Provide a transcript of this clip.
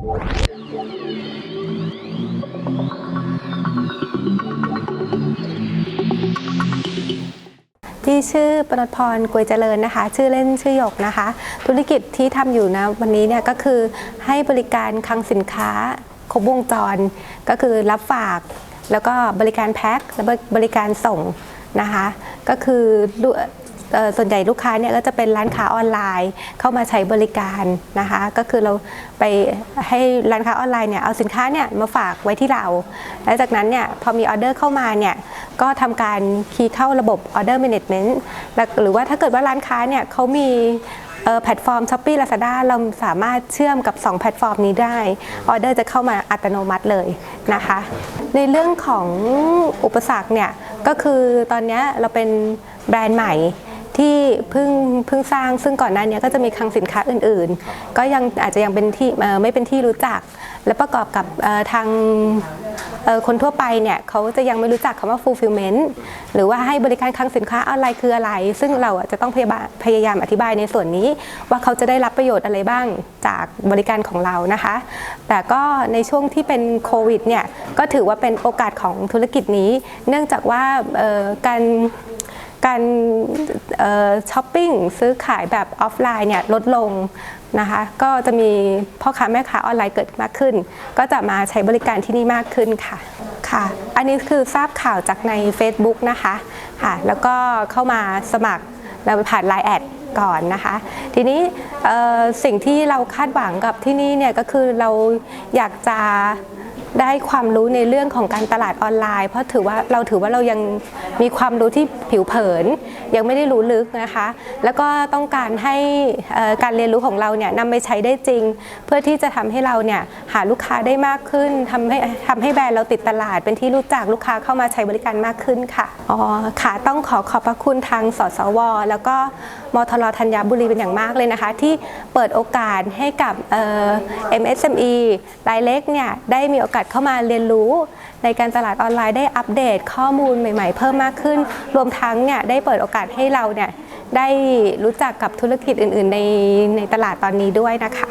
ที่ชื่อปนดพรกวยเจริญนะคะ ชื่อเล่นชื่อหยกนะคะ ธุรกิจที่ทำอยู่นะวันนี้เนี่ยก็คือให้บริการคลังสินค้าครบวงจร ก็คือรับฝาก แล้วก็บริการแพ็คและบริการส่งนะคะ ก็คือ ส่วนใหญ่ลูกค้าเนี่ยก็จะเป็นร้านค้าออนไลน์เข้ามาใช้บริการนะคะ ก็คือเราไปให้ร้านค้าออนไลน์เนี่ยเอาสินค้าเนี่ยมาฝากไว้ที่เรา และจากนั้นเนี่ยพอมีออเดอร์เข้ามาเนี่ยก็ทำการคีย์เข้าระบบ Order Management แล้วหรือว่าถ้าเกิดว่าร้านค้าเนี่ยเขามีแพลตฟอร์ม s h อ p e e Lazada เราสามารถเชื่อมกับ 2 แพลตฟอร์มนี้ได้ ออเดอร์จะเข้ามาอัตโนมัติเลยนะคะ ในเรื่องของอุปสรรคเนี่ย ก็คือตอนนี้เราเป็นแบรนด์ใหม่ ที่เพิ่งเพิ่งสร้างซึ่งก่อนหน้านี้ก็จะมีคลังสินค้าอื่นๆ ก็ยังอาจจะยังเป็นที่เอ่อไม่เป็นที่รู้จัก และประกอบกับเอ่อทางเอ่อคนทั่วไปเนี่ยเขาจะยังไม่รู้จักคำว่า fulfillment หรือว่าให้บริการคลังสินค้าออนไลน์คืออะไร ซึ่งเราอะจะต้องพยาบาพยายามอธิบายในส่วนนี้ ว่าเขาจะได้รับประโยชน์อะไรบ้างจากบริการของเรานะคะ แต่ก็ในช่วงที่เป็นโควิดเนี่ยก็ถือว่าเป็นโอกาสของธุรกิจนี้ เนื่องจากว่าเอ่อการ การช้อปปิ้งซื้อขายแบบออฟไลน์เนี่ยลดลงนะคะก็จะมีพ่อค้าแม่ค้าออนไลน์เกิดมากขึ้น ก็จะมาใช้บริการที่นี่มากขึ้นค่ะค่ะ อันนี้คือทราบข่าวจากใน Facebook นะคะค่ะแล้วก็เข้ามาสมัครเราผ่าน Line แอดก่อนนะคะ ทีนี้สิ่งที่เราคาดหวังกับที่นี่เนี่ยก็คือเราอยากจะ ได้ความรู้ในเรื่องของการตลาดออนไลน์ เพราะถือว่าเราถือว่าเรายังมีความรู้ที่ผิวเผิน ยังไม่ได้รู้ลึกนะคะ แล้วก็ต้องการให้การเรียนรู้ของเราเนี่ยนำไปใช้ได้จริง เพื่อที่จะทำให้เราเนี่ยหาลูกค้าได้มากขึ้นทำให้ทำให้แบรนด์เราติดตลาด เป็นที่รู้จักลูกค้าเข้ามาใช้บริการมากขึ้นค่ะอ๋อค่ะต้องขอขอบพระคุณทางสสว แล้วก็มทรธัญบุรีเป็นอย่างมากเลยนะคะ ที่เปิดโอกาสให้กับเอ่อ MSME รายเล็กเนี่ยได้มีโอกาสสเข้ามาเรียนรู้ในการตลาดออนไลน์ได้อัปเดตข้อมูลใหม่ ๆ เพิ่มมากขึ้น รวมทั้งเนี่ยได้เปิดโอกาสให้เราเนี่ยได้รู้จักกับธุรกิจอื่น ๆ ในในตลาดตอนนี้ด้วยนะคะ